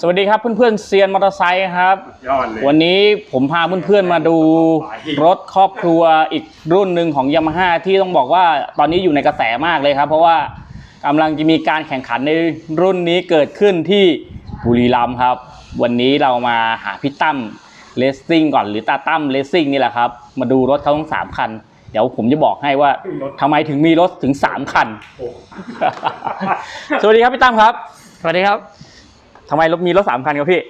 สวัสดีครับเพื่อนๆเซียนมอเตอร์ไซค์ครับ ยอดเลย วันนี้ผมพาเพื่อนๆมาดูรถครอบครัวอีกรุ่นหนึ่งของยามาฮ่าที่ต้องบอกว่าตอนนี้อยู่ในกระแสมากเลยครับ เพราะว่ากำลังจะมีการแข่งขันในรุ่นนี้เกิดขึ้นที่บุรีรัมย์ครับ วันนี้เรามาหาพี่ตั้มเลสซิ่งก่อนหรือตาตั้มเลสซิ่งนี่แหละครับ มาดูรถเขาทั้งสามคัน เดี๋ยวผมจะบอกให้ว่าทำไมถึงมีรถถึงสามคันโอ้สวัสดีครับพี่ตั้มครับ สวัสดีครับ ทำไมรถมีรถสามคันครับพี่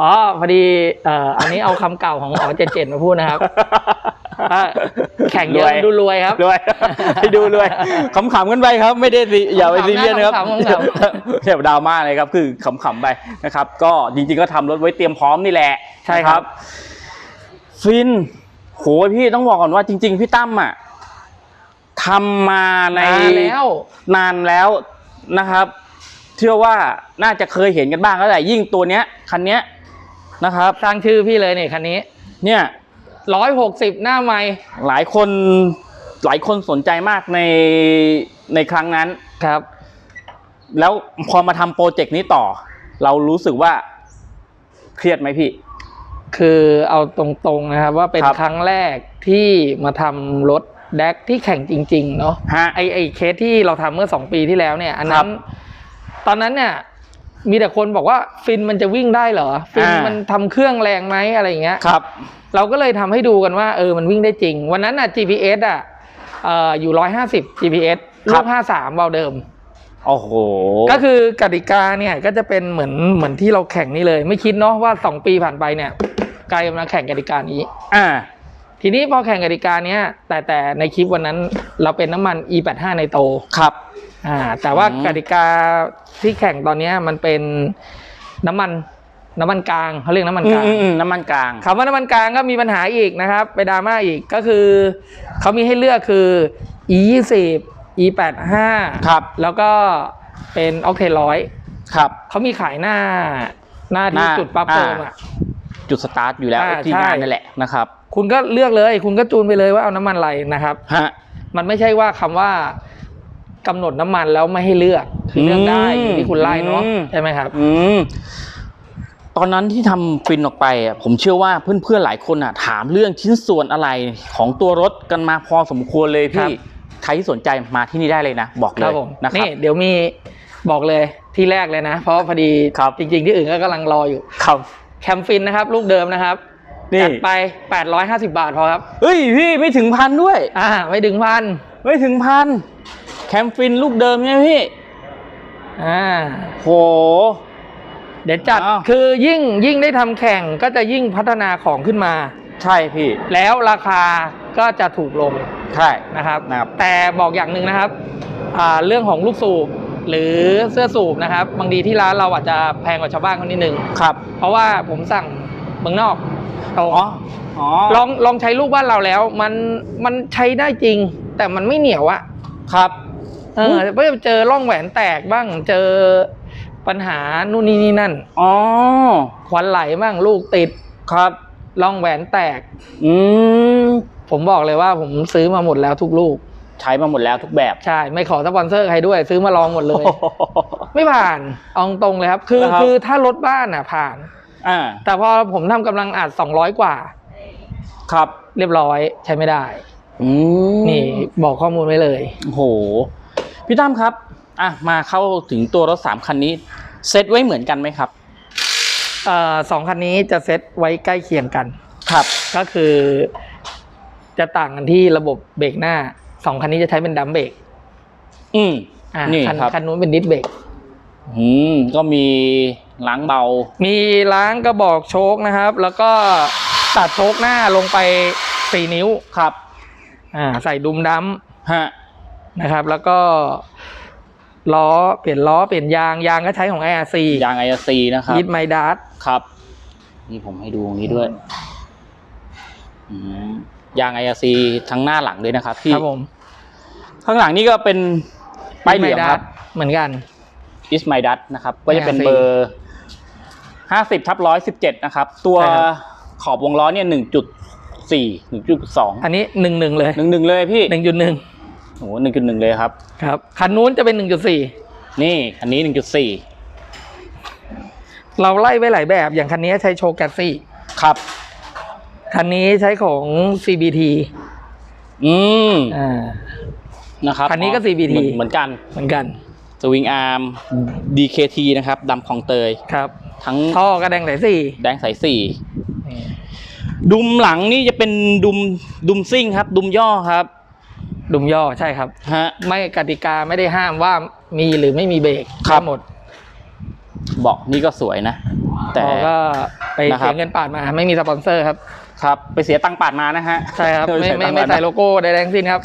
อ๋อพอดีเอ่ออันนี้เอาคำเก่าของอ๋อเจ็ดเจ็ดมาพูดนะครับอะแข่งเยอะดูรวยครับ รวย ให้ดูรวยขำๆกันไปครับ ไม่ได้สิอย่าไปซีเรียสนะครับขำๆขำแค่ดราม่าเลยครับ คือขำๆไปนะครับ ก็จริงๆก็ทำรถไว้เตรียมพร้อมนี่แหละใช่ครับ ฟินโหพี่ต้องบอกก่อนว่าจริง ๆ พี่ตั้มอะทำมาในนานแล้ว นานแล้วนะครับ เชื่อว่าน่าจะเคยเห็นกันบ้างแล้วแหละยิ่งตัวเนี้ยคันเนี้ยนะครับ สร้างชื่อพี่เลยเนี่ยคันนี้เนี่ยร้อยหกสิบหน้าไม่หลายคนหลายคนสนใจมากในในครั้งนั้นครับ แล้วพอมาทำโปรเจกต์นี้ต่อ เรารู้สึกว่าเครียดไหมพี่ คือเอาตรงๆนะครับ ว่าเป็นครับ ครั้งแรกที่มาทำรถแดกที่แข่งจริง ๆ เนาะฮะ ไอไอเคสที่เราทำเมื่อสองปีที่แล้วเนี่ย อันครันั้บน ตอนนั้นเนี่ยมีแต่คนบอกว่าฟินมันจะวิ่งได้เหรอ ฟินอ่ามั มันทำเครื่องแรงไหมอะไรอย่างเงี้ย ครับ เราก็เลยทำให้ดูกันว่าเออมันวิ่งได้จริง วันนั้นอะ GPS อะเอ่ออยู่ 150 GPS ครัลูบ ก53เบาเดิม โอ้โห ก็คือกติกาเนี่ยก็จะเป็นเหมือนเหมือนที่เราแข่งนี่เลย ไม่คิดเนาะว่า 2 ปีผ่านไปเนี่ยกลายมาแข่งกติกานี้ อ่า ทีนี้พอแข่งกติกาเนี้ยแต่แต่ในคลิปวันนั้นเราเป็นน้ำมัน E85 ในโต ครับ อ่าแต่ว่าอืมกติกาที่แข่งตอนเนี้ยมันเป็นน้ำมันน้ำมันกลางเขาเรียกน้ำมันอืกมลางอืมอืมน้ำมันกลางคำว่าน้ำมันกลางก็มีปัญหาอีกนะครับ ไปดราม่าอีกก็คือเขามีให้เลือกคือ e 2 0 e 8 5ครับ แล้วก็เป็นออกเทนร้อยครับเขามีขายหน้าหน้าหที่น้าจุดปั๊บอ่าเติมอะจุดสตาร์ทอยู่แล้วอ่าที่ใช่งานนั่นแหละนะครับ คุณก็เลือกเลย คุณก็จูนไปเลยว่าเอาน้ำมันอะไรนะครับฮะมันไม่ใช่ว่าคำว่า กำหนดน้ำมันแล้วไม่ให้เลือกคือเลือกได้อยู่ที่คุณไล่เนาะอืมใช่ไหมครับ อืมตอนนั้นที่ทำฟินออกไปอะผมเชื่อว่าเพื่อนๆหลายคนอะ ถามเรื่องชิ้นส่วนอะไรของตัวรถกันมาพอสมควรเลยครัพี่บใครที่สนใจมาที่นี่ได้เลยนะ บอกคเลรับยผมนะครับนี่เดี๋ยวมีบอกเลยที่แรกเลยนะ เพราะพอดีครับจริง ๆ ที่อื่นก็กำลังรออยู่ครับแคมฟินนะครับ ลูกเดิมนะครับนี่จัดไป 850 บาทพอครับเฮ้ยพี่ไม่ถึงพันด้วย อ่า ไม่ถึงพันไม่ถึงพัน แคมฟินลูกเดิมใช่ไหมพี่ อ่า โห เดี๋ยวจัด อ้าว คือยิ่งยิ่งได้ทำแข่งก็จะยิ่งพัฒนาของขึ้นมา ใช่พี่ แล้วราคาก็จะถูกลงใช่ นะครับนะครับ แต่บอกอย่างหนึ่งนะครับอ่าเรื่องของลูกสูบหรือเสื้อสูบนะครับ บางทีที่ร้านเราอาจจะแพงกว่าชาวบ้านคนนิดนึง ครับ เพราะว่าผมสั่งเมืองนอกตรงอ๋อ อ๋อลองลองใช้ลูกบ้านเราแล้ว มันมันใช้ได้จริง แต่มันไม่เหนียวอะครับ เออไม่เจอร่องแหวนแตกบ้าง เจอปัญหานู่นนี่นี่นั่นอ๋อควันไหลบ้างลูกติดครับร่องแหวนแตก อืมผมบอกเลยว่าผมซื้อมาหมดแล้วทุกลูก ใช้มาหมดแล้วทุกแบบใช่ ไม่ขอสปอนเซอร์ใครด้วย ซื้อมาลองหมดเลย ไม่ผ่านเอาตรงเลยครับ คือนะครับคือถ้ารถบ้านอะผ่านอ่าแต่พอผมทำกำลังอัด200กว่า ครับเรียบร้อยใช้ไม่ได้อืมนี่บอกข้อมูลไว้เลยโอ้โห พี่ตั้มครับอะมาเข้าถึงตัวรถสามคันนี้ เซตไว้เหมือนกันไหมครับเอ่อสองคันนี้จะเซตไว้ใกล้เคียงกัน ครับ ก็คือ จะต่างกันที่ระบบเบรกหน้าสองคันนี้จะใช้เป็นดัมเบรกอืม อ่านี่คันครับ คันนู้นเป็นดิสเบรกอืมก็มีล้างเบา มีล้างกระบอกโชคนะครับ แล้วก็ตัดโชคหน้าลงไปสี่นิ้วครับ อ่า ใส่ดุมดัมฮะ นะครับ แล้วก็ล้อเปลี่ยนล้อเปลี่ยนยางยางก็ใช้ของ IRC ยางไอซีนะครับยิดไมดัสครับ นี่ผมให้ดูตรงนี้ด้วยอืมยางไอซีทั้งหน้าหลังเลยนะครับพี่ครับผม ข้างหลังนี่ก็เป็นป้ายเหลืองครับ เหมือนกัน is my dust นะครับ ก็จะเป็น54เบอร์ห้าสิบทับร้อยสิบเจ็ดนะครับ ตัวใช่ครับขอบวงล้อเนี่ยหนึ่งจุดสี่หนึ่งจุดสองอันนี้หนึ่งหนึ่งเลยหนึ่งหนึ่งเลยพี่หนึ่งจุดหนึ่ง โอ้หนึ่งจุดหนึ่งเลยครับ ครับ คันนู้นจะเป็นหนึ่งจุดสี่นี่อันนี้หนึ่งจุดสี่เราไล่ไว้หลายแบบอย่างคันนี้ใช้โชว์แกสซี่ครับ คันนี้ใช้ของ CBT อืมอ่านะครับคันนี้ก็ CVT เหมือนเหมือนกันเหมือนกันสวิงอาร์ม DKT นะครับดำของเตยครับ ทั้งท่อกระแดงไหลสี่แดงสายสี่ดุมหลังนี่จะเป็นดุมดุมซิ่งครับ ดุมย่อครับ ดุมย่อใช่ครับ ฮะ ไม่กติกาไม่ได้ห้ามว่ามีหรือไม่มีเบรกครับได้หมดเบาะนี่ก็สวยนะ แต่แต่ก็ไปนะครับ เสียเงินปาดมาไม่มีสปอนเซอร์ครับ ครับไปเสียตังค์ปาดมานะฮะใช่ครับ ไม่เสียไม่ตังค์ไม่ปาดใส่โลโก้ใดๆทั้งสิ้นครับ